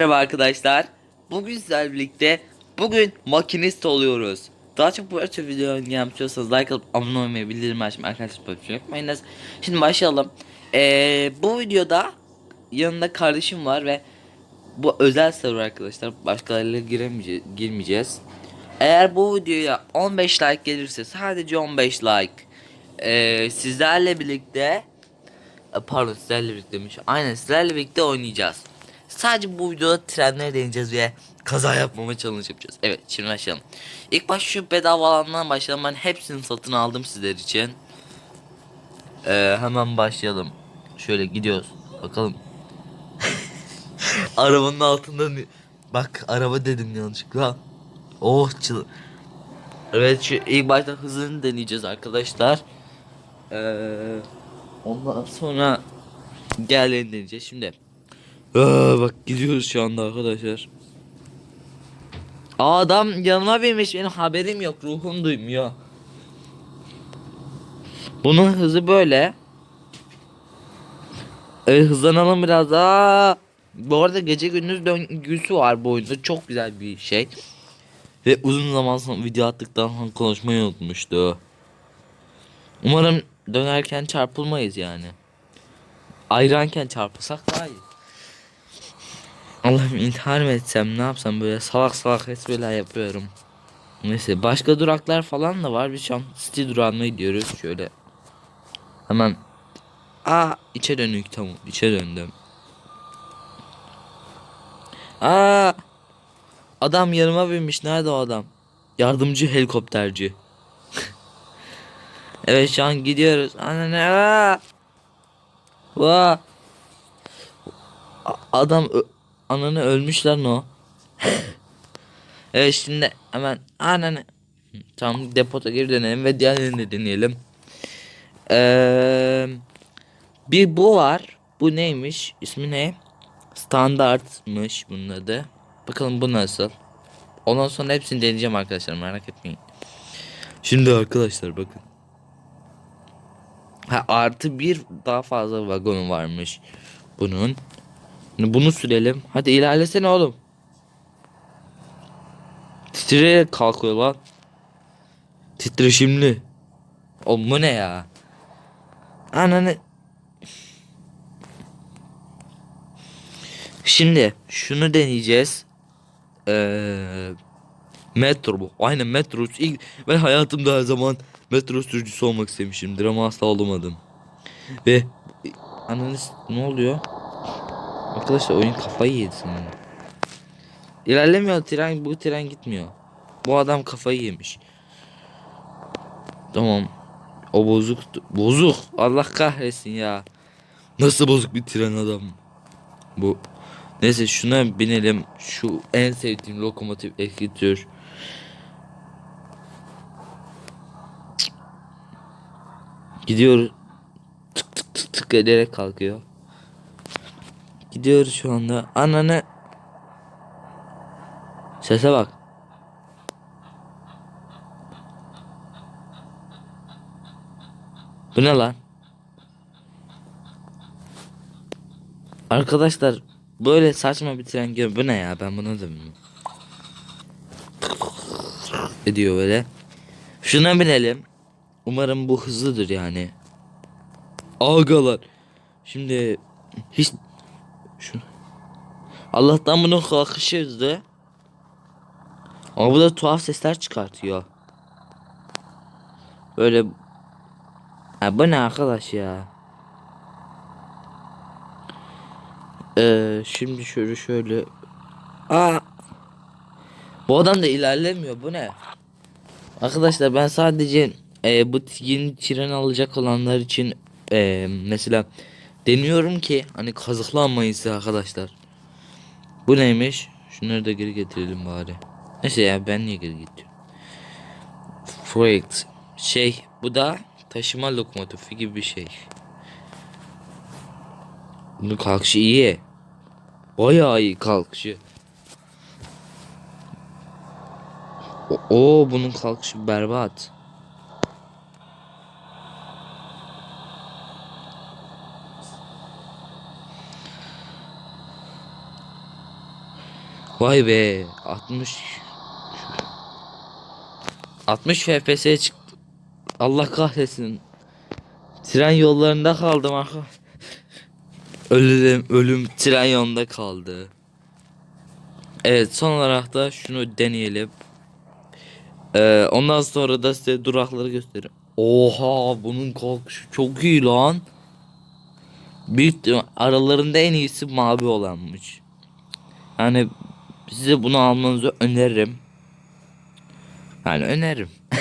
Merhaba arkadaşlar. Bugün sizlerle birlikte bugün makinist oluyoruz. Daha çok bu tür video yapıyorsanız like alıp abone olmayı bildirim açmayı arkadaşlar bakmayı unutmayınız. Şimdi başlayalım. Ee, bu videoda yanında kardeşim var ve bu özel server arkadaşlar. Başkalarıyla giremeyeceğiz, girmeyeceğiz. Eğer bu videoya 15 like gelirse sadece 15 like ee, sizlerle birlikte Pardon sizlerle birlikte demiş. Aynen sizlerle birlikte oynayacağız. Sadece bu videoda trenlere değineceğiz ve kaza yapmama challenge yapacağız. Evet şimdi başlayalım. İlk baş şu bedava alandan başlayalım. Ben hepsini satın aldım sizler için. Ee, hemen başlayalım. Şöyle gidiyoruz. Bakalım. Arabanın altında Bak araba dedim yanlışlıkla. Oh çıl. Evet şu ilk başta hızını deneyeceğiz arkadaşlar. Ee, ondan sonra diğerlerini deneyeceğiz. Şimdi Aa, bak gidiyoruz şu anda arkadaşlar. Adam yanıma binmiş benim haberim yok ruhum duymuyor. Bunun hızı böyle. Evet hızlanalım biraz daha. Bu arada gece gündüz döngüsü var bu oyunda çok güzel bir şey. Ve uzun zaman sonra video attıktan sonra konuşmayı unutmuştu. Umarım dönerken çarpılmayız yani. Ayranken çarpılsak daha iyi. Allah'ım intihar mı etsem ne yapsam böyle salak salak espriler yapıyorum. Neyse başka duraklar falan da var. Biz şu an City durağına gidiyoruz şöyle. Hemen. Aa içe dönük tamam içe döndüm. Aa adam yanıma binmiş nerede o adam? Yardımcı helikopterci. evet şu an gidiyoruz. Anne. A- Adam ananı ölmüşler no. evet şimdi hemen ananı tamam depota geri dönelim ve diğerlerini de deneyelim. Ee, bir bu var. Bu neymiş? İsmi ne? Standartmış bunun adı. Bakalım bu nasıl? Ondan sonra hepsini deneyeceğim arkadaşlar merak etmeyin. Şimdi arkadaşlar bakın. Ha, artı bir daha fazla vagonu varmış bunun. Bunu sürelim. Hadi ilerlesene oğlum. Titreyerek kalkıyor lan. Titreşimli. Oğlum bu ne ya? Ananı. Şimdi şunu deneyeceğiz. Ee, metro bu. Aynen metro. İlk, ben hayatımda her zaman metro sürücüsü olmak istemişimdir ama asla olamadım. Ve ananız ne oluyor? Arkadaşlar oyun kafayı yedi. İlerlemiyor tren bu tren gitmiyor. Bu adam kafayı yemiş. Tamam. O bozuk bozuk. Allah kahretsin ya. Nasıl bozuk bir tren adam? Bu. Neyse şuna binelim. Şu en sevdiğim lokomotif tür. Gidiyor. Tık tık tık tık ederek kalkıyor. Gidiyoruz şu anda. Ananı. Sese bak. Bu ne lan? Arkadaşlar böyle saçma bir tren gör. Bu ne ya ben bunu da bilmiyorum. Ediyor böyle. Şuna binelim. Umarım bu hızlıdır yani. Agalar. Şimdi hiç şu. Allah'tan bunun kalkışı. Ama bu da tuhaf sesler çıkartıyor. Böyle Ha bu ne arkadaş ya? Ee, şimdi şöyle şöyle. Aa! Bu adam da ilerlemiyor. Bu ne? Arkadaşlar ben sadece e, bu yeni tren alacak olanlar için e, mesela deniyorum ki hani kazıklanmayın size arkadaşlar. Bu neymiş? Şunları da geri getirelim bari. Neyse ya ben niye geri getiriyorum? Freight. Şey bu da taşıma lokomotifi gibi bir şey. Bunun kalkışı iyi. Bayağı iyi kalkışı. O, oo, bunun kalkışı berbat. Vay be 60 60 FPS'ye çıktı. Allah kahretsin. Tren yollarında kaldım arka. Ölüm ölüm tren yolunda kaldı. Evet son olarak da şunu deneyelim. Ee, ondan sonra da size durakları göstereyim. Oha bunun kalkışı çok iyi lan. Büyük aralarında en iyisi mavi olanmış. Yani size bunu almanızı öneririm. Yani öneririm.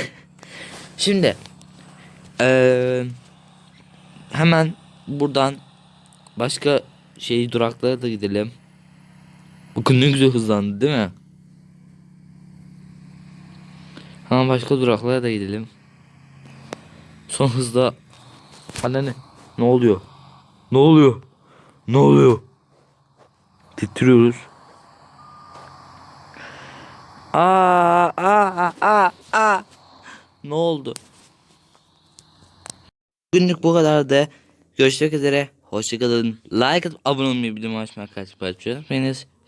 Şimdi eee, hemen buradan başka şey duraklara da gidelim. Bakın ne güzel hızlandı değil mi? Hemen başka duraklara da gidelim. Son hızda Anne ne? Ne oluyor? Ne oluyor? Ne oluyor? Titriyoruz. Aa, aa, aa, aa. Ne oldu? Günlük bu kadar da. Görüşmek üzere. Hoşçakalın. Like atıp abone olmayı bildirim açmayı arkadaşlar. Unutmayınız.